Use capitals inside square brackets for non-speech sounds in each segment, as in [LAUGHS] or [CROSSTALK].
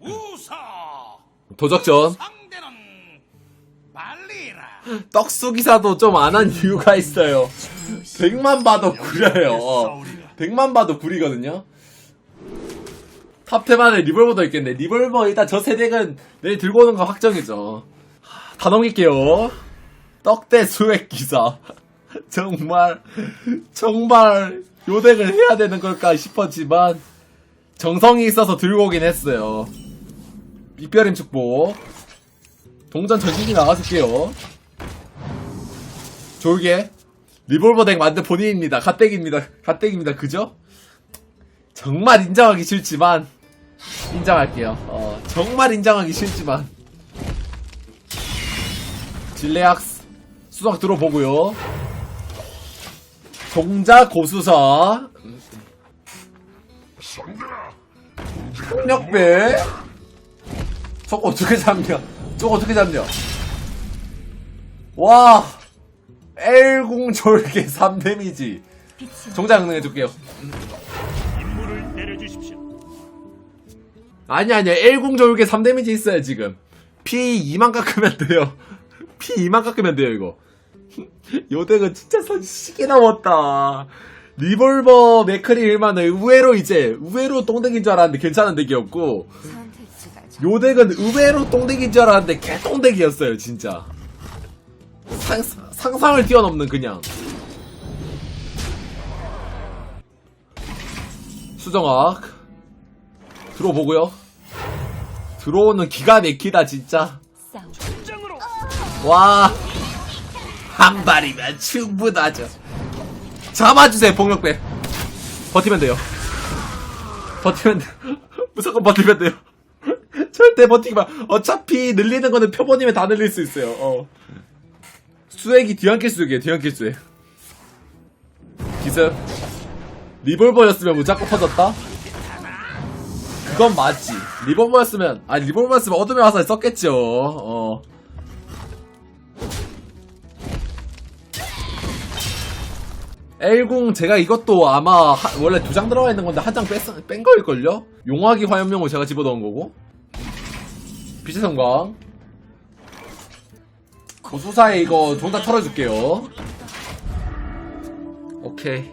우사 도적전. 상대는 발리라 떡수기사도 좀 안 한 이유가 있어요. 100만 봐도 구려요. 어. 100만 봐도 구리거든요. 탑템 안에 리볼버도 있겠네. 리볼버 일단 저 세덱은 내일 들고 오는 거 확정이죠. 하, 다 넘길게요. 떡대 수액 기사. [LAUGHS] 정말 정말 요 덱을 해야 되는 걸까 싶었지만 정성이 있어서 들고 오긴 했어요. 이별임 축복. 동전 전신기 나가줄게요. 졸게. 리볼버 덱 만든 본인입니다. 갓덱입니다. 갓덱입니다. 그죠? 정말 인정하기 싫지만 인정할게요. 어, 정말 인정하기 싫지만 질레악스 수박 들어보고요. 동자 고수사 폭력배? 저거 어떻게 잡냐? 저거 어떻게 잡냐? 와! L공 졸개 3데미지. 정자 응능해줄게요. 임무를 내려주십시오. 아니 아니야. L공 졸개 3데미지 있어요 지금. P 2만 깎으면 돼요. [LAUGHS] P 2만 깎으면 돼요 이거. [LAUGHS] 요 덱은 진짜 선 시기 넘었다 리볼버 맥크리 1만은 의외로 이제 의외로 똥덱인 줄 알았는데 괜찮은 덱이었고 요 덱은 의외로 똥덱인 줄 알았는데 개똥덱이었어요 진짜. 상, 상상을 뛰어넘는 그냥. 수정학 들어보고요. 들어오는 기가 막히다 진짜. 와 한 발이면 충분하죠 잡아주세요 폭력배. 버티면 돼요. 버티면 돼요 [LAUGHS] 무조건 버티면 돼요. [LAUGHS] 절대 버티기 마. 어차피 늘리는 거는 표본이면 다 늘릴 수 있어요. 어. 수액이 뒤안길 수액이에요 뒤안길 수액. 기습 리볼버였으면 무조건 터졌다? 그건 맞지. 리볼버였으면 아니 리볼버였으면 어둠의 화살 썼겠죠. 어 L0 제가 이것도 아마 하- 원래 두 장 들어가 있는 건데 한 장 뺀 거일걸요? 용화기 화염용을 제가 집어넣은 거고. 빛의 성광. 고수사에 이거 종다 털어줄게요. 오케이.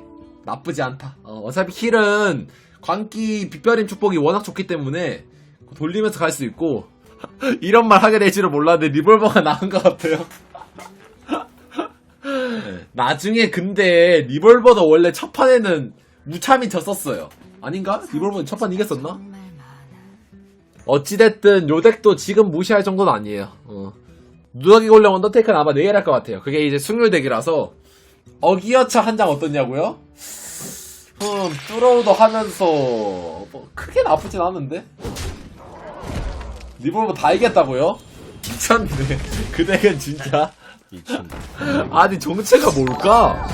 나쁘지 않다. 어, 차피 힐은 광기 빛별임 축복이 워낙 좋기 때문에 돌리면서 갈 수 있고. [LAUGHS] 이런 말 하게 될 줄은 몰랐는데 리볼버가 [LAUGHS] 나은 것 같아요 나중에 근데 리볼버도 원래 첫 판에는 무참히 졌었어요. 아닌가? 리볼버는 첫 판 이겼었나? 어찌됐든 요 덱도 지금 무시할 정도는 아니에요. 어. 누더기 골렘 언더테이크는 아마 내일 할 것 같아요. 그게 이제 승률 덱이라서 어기여차 한 장 어떠냐고요? 음, 뚫어도 하면서 뭐 크게 나쁘진 않은데? 리볼버 다 이겼다고요? [LAUGHS] 미쳤네. 그 덱은 진짜 아니 정체가 뭘까?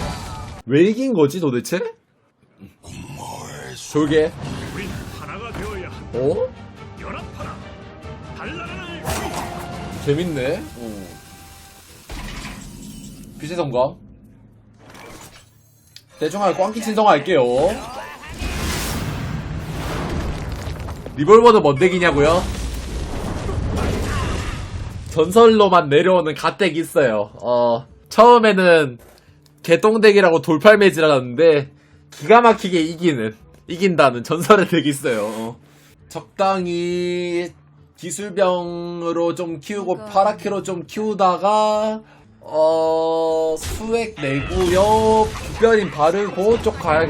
왜 이긴 거지 도대체? 졸게 우린 하나가 되어야. 어? 연합하라. 달라라를 재밌네 어. 빛의 성광 대충 꽝기 친성할게요 리볼버는 뭔 덱이냐고요? 전설로만 내려오는 갓덱 있어요. 어 처음에는 개똥덱이라고 돌팔 매지라는데 기가 막히게 이기는 이긴다는 전설의 덱이 있어요. 어. 적당히 기술병으로 좀 키우고 파라키로 좀 키우다가 어 수액 내고요 특별인 바르고 쪽 가야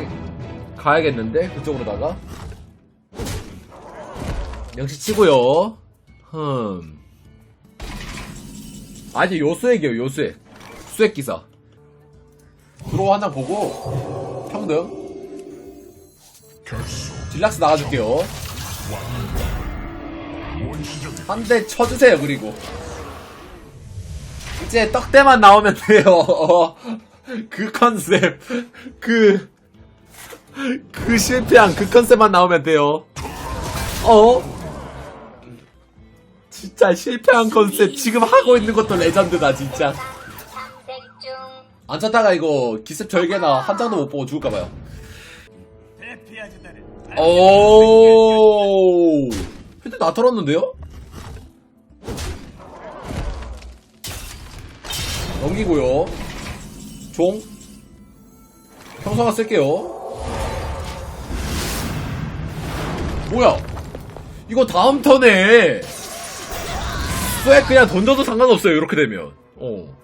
가야겠는데? 그쪽으로다가. 역시 치고요. 흠 아니 요수액이요 요수액. 수액 기사. 들어오 한장 보고 평등. 딜락스 나가줄게요. 한 대 쳐주세요 그리고. 이제 떡대만 나오면 돼요. 어, [LAUGHS] 그 컨셉. 그, 그 실패한 그 컨셉만 나오면 돼요. 어? 진짜 실패한 컨셉 지금 하고 있는 것도 레전드다 진짜 안 쳤다가 이거 기습 절개나 한 장도 못 보고 죽을까봐요 오 헤드 나 털었는데요? 넘기고요. 종. 평소가 쓸게요. 뭐야? 이거 다음 턴에 스웩 그냥 던져도 상관없어요. 이렇게 되면. 어.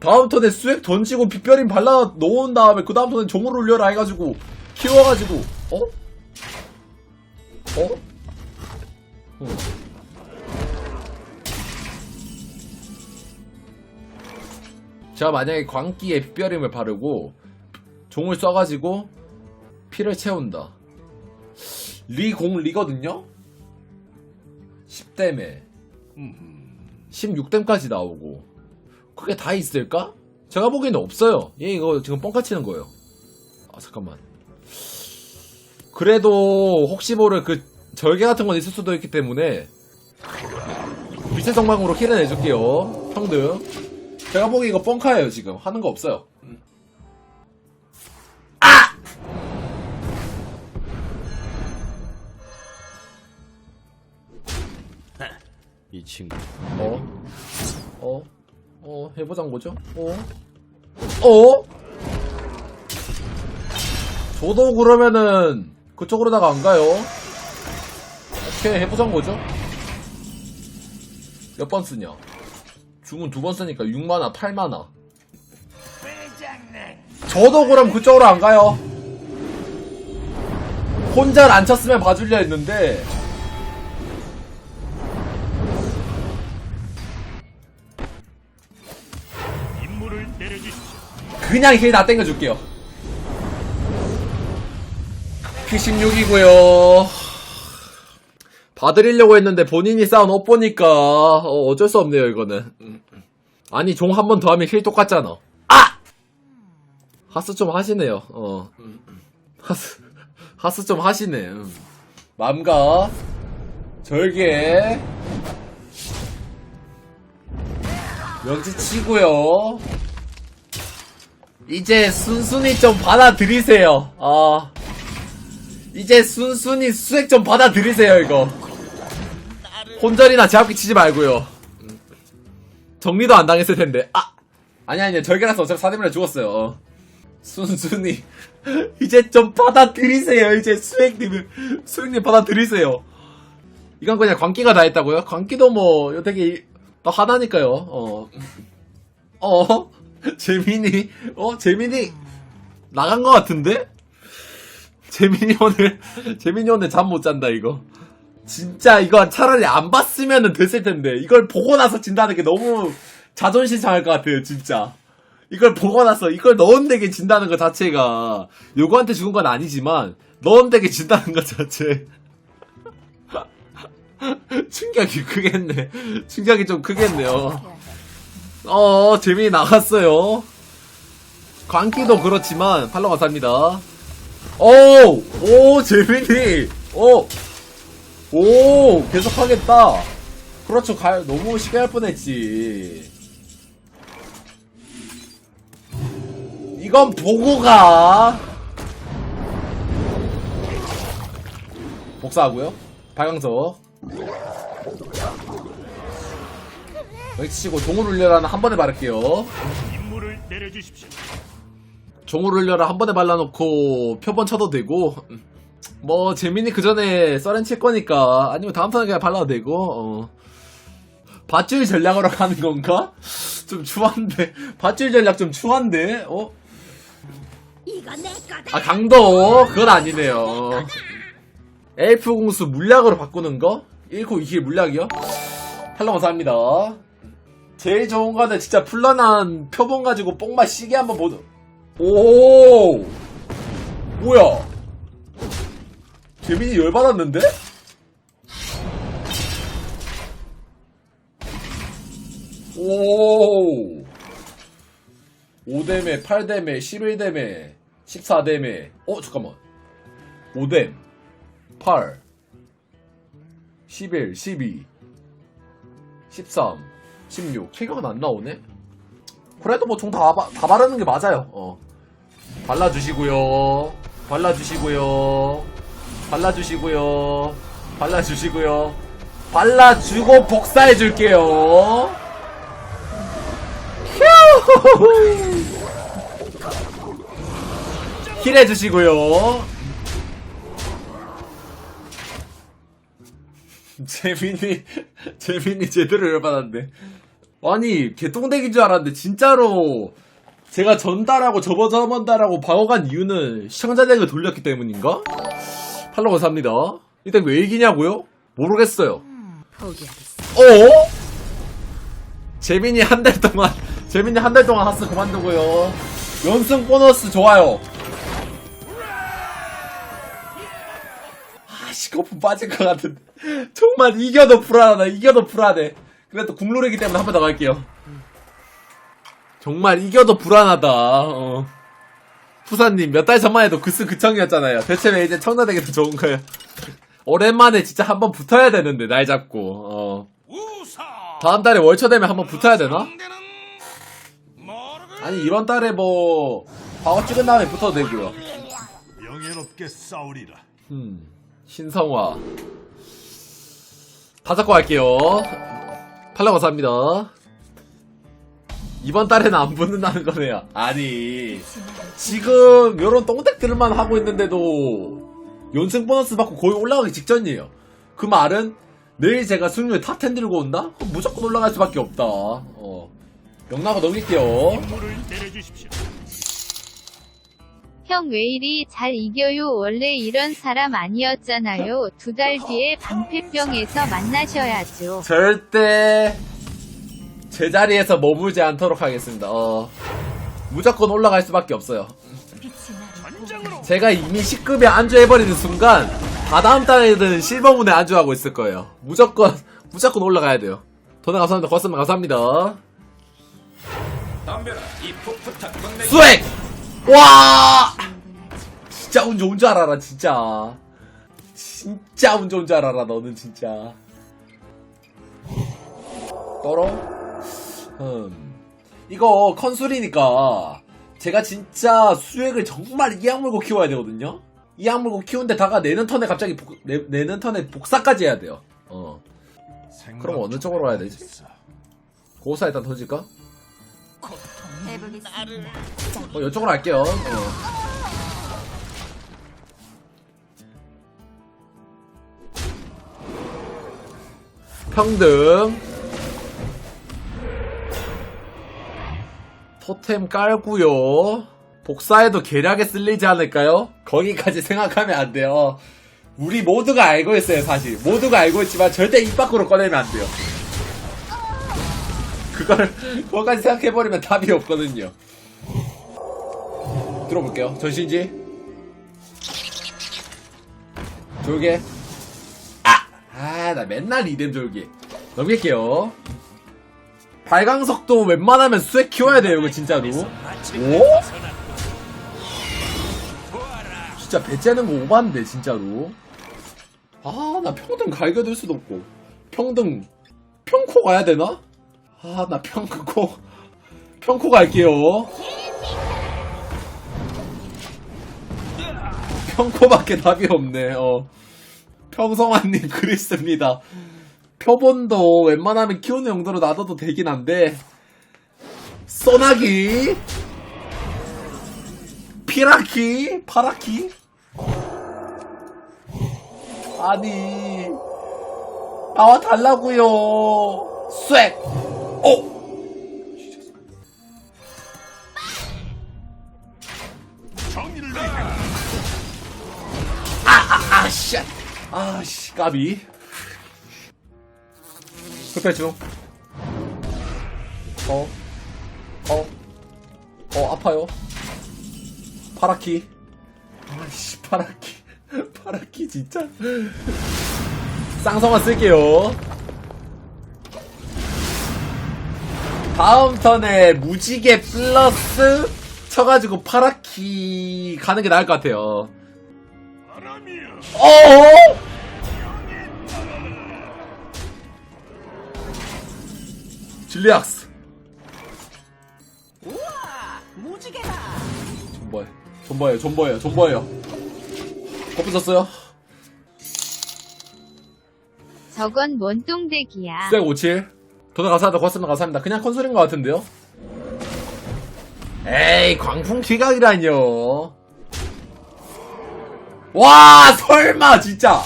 다음 턴에 스웩 던지고 빗별임 발라 놓은 다음에 그 다음 턴에 종을 올려라 해가지고 키워가지고 어? 어? 어. 제가 만약에 광기에 빗별임을 바르고 종을 써가지고 피를 채운다. 리공 리거든요? 10댐에 16댐까지 나오고 그게 다 있을까? 제가 보기에는 없어요. 얘 이거 지금 뻥카 치는 거예요. 아 잠깐만. 그래도 혹시 모를 그 절개 같은 건 있을 수도 있기 때문에 빛의 성방으로 킬을 내줄게요. 형들. 제가 보기 이거 뻥카예요 지금 하는 거 없어요. 이 친구 어? 어? 어? 해보장 뭐죠? 어? 어? 저도 그러면은 그쪽으로다가 안 가요. 오케이 해보장 뭐죠? 몇 번 쓰냐? 주문 두번 쓰니까 6만화, 8만화. 회장님 저도 그럼 그쪽으로 안 가요. 혼자 안 쳤으면 봐주려 했는데 그냥 힐 다 땡겨줄게요. P16이고요. 봐드리려고 했는데 본인이 쌓은 옷 보니까 어, 어쩔 수 없네요 이거는. 아니 종 한 번 더 하면 힐 똑같잖아. 아! 하스 좀 하시네요. 어. 하스 하스 좀 하시네. 음. 맘과 절개 명치 치고요. 이제 순순히 좀 받아들이세요. 아. 이제 순순히 수액 좀 받아들이세요, 이거. 혼절이나 제압기 치지 말고요. 정리도 안 당했을 텐데. 아! 아니, 아니, 절개라서 어차피 사대문에 죽었어요. 순순히. [LAUGHS] 이제 좀 받아들이세요, 이제 수액님을. 수액님 받아들이세요. 이건 그냥 광기가 다 했다고요? 광기도 뭐, 요 되게, 또 하나니까요, 어. 어? [LAUGHS] 재민이, 어? 재민이, 나간 것 같은데? 재민이 오늘, [LAUGHS] 재민이 오늘 잠 못 잔다, 이거. 진짜 이거 차라리 안 봤으면 됐을 텐데. 이걸 보고 나서 진다는 게 너무 자존심 상할 것 같아요, 진짜. 이걸 보고 나서 이걸 넣은데게 진다는 것 자체가 요거한테 죽은 건 아니지만 넣은데게 진다는 것 자체 [LAUGHS] 충격이 크겠네 충격이 좀 크겠네요 어, 재민이 나갔어요. 광기도 그렇지만, 팔로 감사합니다. 오! 오, 재민이! 오! 오! 계속 하겠다. 그렇죠, 갈, 너무 시간 할 뻔했지. 이건 보고 가! 복사하고요. 발광석. 여기 치고 종을 울려라는 한 번에 바를게요. 임무를 내려주십시오. 종을 울려라 한 번에 발라놓고 표본 쳐도 되고 뭐 재민이 그 전에 써렌 칠 거니까 아니면 다음 턴에 그냥 발라도 되고 어. 밧줄 전략으로 가는 건가? 좀 추한데 밧줄 전략 좀 추한데 어? 이거 내 거다. 아 강도 그건 아니네요 엘프 공수 물약으로 바꾸는 거? 1코 2킬 물약이요? 팔로 감사합니다 제일 좋은 거는 진짜 풀러난 표본 가지고 뽕맛 시계 한번 보자 오 뭐야? 재민이 열 받았는데? 오 5댐에 8댐에 11댐에 14댐에. 어 잠깐만. 5댐 8 11 12 13 16 킬각은 안 나오네? 그래도 뭐종다다 바르는 게 맞아요. 어. 발라주시고요. 발라주시고요. 발라주시고요. 발라주시고요. 발라주고 복사해줄게요. 힐 해주시고요. 재민이, 재민이 제대로 열받았네. 아니, 개똥대기인 줄 알았는데, 진짜로, 제가 전달하고 저번 저번달하고 방어간 이유는 시청자 덱을 돌렸기 때문인가? 팔로우 감사합니다. 이때 왜 이기냐고요? 모르겠어요. 포기하겠어. 어? 재민이 한 달 동안, 재민이 한 달 동안 하스 그만두고요. 연승 보너스 좋아요. 아씨, 거품 빠질 것 같은데. 정말 이겨도 불안하다, 이겨도 불안해. 그래도 국룰이기 때문에 한 번 더 갈게요. 정말 이겨도 불안하다, 어. 푸사님, 몇 달 전만 해도 그스 그청이었잖아요. 대체 왜 이제 청나대게 더 좋은 거예요? 오랜만에 진짜 한 번 붙어야 되는데, 날 잡고, 어. 다음 달에 월초 되면 한 번 붙어야 되나? 아니 이번 달에 뭐 방어 찍은 다음에 붙어도 되고요. 영예롭게 싸우리라. 음 신성화 다 잡고 갈게요. 팔라 감사합니다. 이번 달에는 안 붙는다는 거네요. 아니 지금 요런 똥땡들만 하고 있는데도 연승 보너스 받고 거의 올라가기 직전이에요. 그 말은 내일 제가 승률 탑10 들고 온다? 그럼 무조건 올라갈 수밖에 없다. 어. 영나가 넘길게요. 형 왜 이리 잘 이겨요? 원래 이런 사람 아니었잖아요. 두 달 뒤에 방패병에서 만나셔야죠. 절대 제자리에서 머물지 않도록 하겠습니다. 어, 무조건 올라갈 수밖에 없어요. 제가 이미 10급에 안주해버리는 순간 다다음 달에는 실버문에 안주하고 있을 거예요. 무조건 무조건 올라가야 돼요. 돈에 감사합니다. 고맙습니다. 감사합니다. 스웩! 와! 진짜 운 좋은 줄 알아라 진짜. 진짜 운 좋은 줄 알아라 너는 진짜. 떨어? 음. 이거 컨술이니까 제가 진짜 수액을 정말 이악 물고 키워야 되거든요? 이악 물고 키운데다가 내는 턴에 갑자기 복, 내, 내는 턴에 복사까지 해야 돼요. 어. 그럼 어느 쪽으로 가야 되지? 고사 일단 던질까? 해보겠습니다. 어, 이쪽으로 할게요. 어. 평등. 토템 깔고요. 복사해도 계략에 쓸리지 않을까요? 거기까지 생각하면 안 돼요. 우리 모두가 알고 있어요, 사실. 모두가 알고 있지만 절대 입 밖으로 꺼내면 안 돼요. 그걸, 그거까지 생각해버리면 답이 없거든요. 들어볼게요. 전신지. 졸개. 아! 아, 나 맨날 이뎀 졸개. 넘길게요. 발광석도 웬만하면 수액 키워야 돼요, 이거 진짜로. 오? 진짜 배 째는 거 오반데, 진짜로. 아, 나 평등 갈겨둘 수도 없고. 평등, 평코 가야 되나? 아, 나 평코, [LAUGHS] 평코 갈게요. 평코밖에 답이 없네. 어. 평성환님 글 [LAUGHS] 있습니다. 표본도 웬만하면 키우는 용도로 놔둬도 되긴 한데 소나기 피라키 파라키 아니 나와 달라고요 쏵 오! 정의를 위해 아씨. 아 씨 까비. 흑백 중 어? 어? 어 아파요. 파라키 아씨 파라키 파라키 진짜. 쌍성아 쓸게요 다음 턴에 무지개 플러스 쳐가지고 파라키 가는 게 나을 것 같아요. 어? 줄리악스 무지개다. 존버해 존버해요 존버해요 존버해요 거품 썼어요 저건 뭔 똥대기야. 수액 57 도전 감사합니다 고맙습니다 감사합니다. 그냥 컨솔인 것 같은데요? 에이 광풍 기각이라뇨. 와 설마 진짜.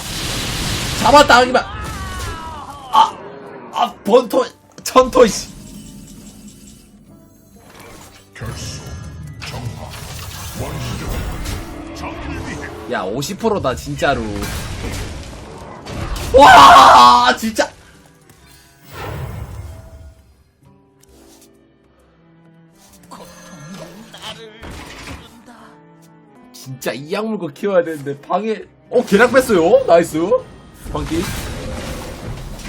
잡았다 하기만. 아 아 번토 천토 씨. 야, 50%다, 진짜로. 와, 진짜. 진짜 이 약물고 키워야 되는데, 방에, 어, 계략 뺐어요? 나이스. 방기.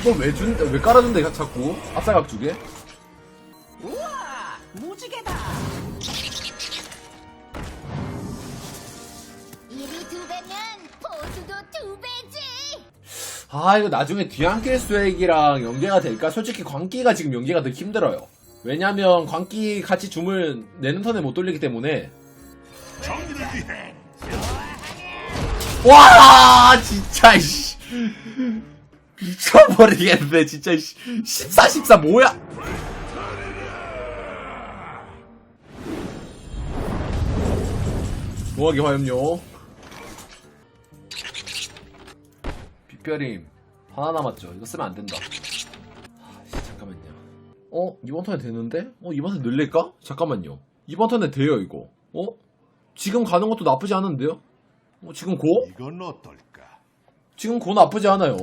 이걸 왜 준, 왜 깔아준대, 자꾸. 앞사각 두 개? 우와 무지개다. 일이 두 배면 보수도 두 배지. 아 이거 나중에 뒤안길 수액이랑 연계가 될까? 솔직히 광기가 지금 연계가 더 힘들어요. 왜냐면 광기 같이 줌을 내는 턴에 못 돌리기 때문에 정의를 위해. 와 진짜 씨. 미쳐버리겠네 진짜 씨. 14 14 뭐야? 뭐하기 화염요? 빗별임 하나 남았죠? 이거 쓰면 안 된다. 아, 씨, 잠깐만요. 어? 이번 턴에 되는데? 어 이번 턴에 늘릴까? 잠깐만요. 이번 턴에 돼요 이거. 어 지금 가는 것도 나쁘지 않은데요 어 지금 고 이건 어떨까? 지금 고 나쁘지 않아요.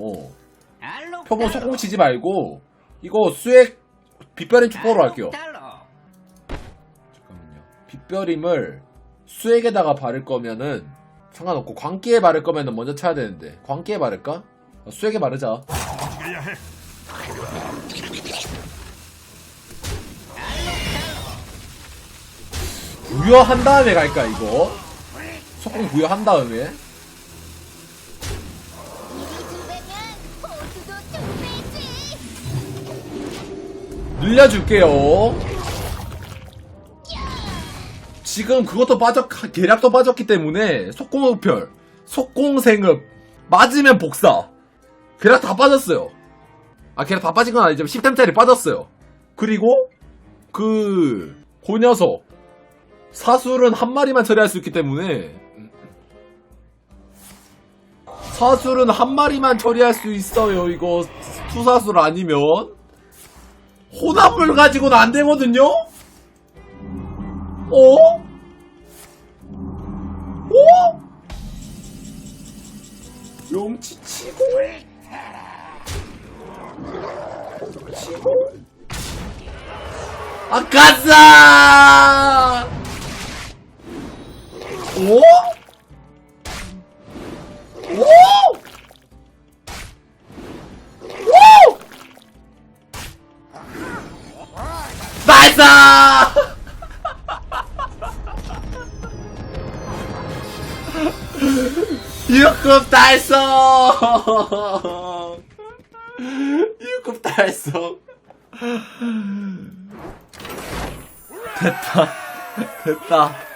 표본 속공 치지 말고 이거 수액 빗별임 축포로 할게요. 잠깐만요. 빗별임을 수액에다가 바를 거면은 상관없고 광기에 바를 거면은 먼저 쳐야 되는데 광기에 바를까? 어, 수액에 바르자. 부여한 다음에 갈까 이거? 속공 부여한 다음에. 늘려줄게요. 지금 그것도 빠졌 계략도 빠졌기 때문에 속공흡별, 속공생흡 맞으면 복사. 계략 다 빠졌어요. 아 계략 다 빠진 건 아니지만 10템짜리 빠졌어요. 그리고 그그 녀석 사술은 한 마리만 처리할 수 있기 때문에 사술은 한 마리만 처리할 수 있어요. 이거 투사술 아니면 혼합물 가지고는 안 되거든요? 어? 어? 용치 치고 치고 아까싸 달성! 6급 달성! 됐다. 됐다.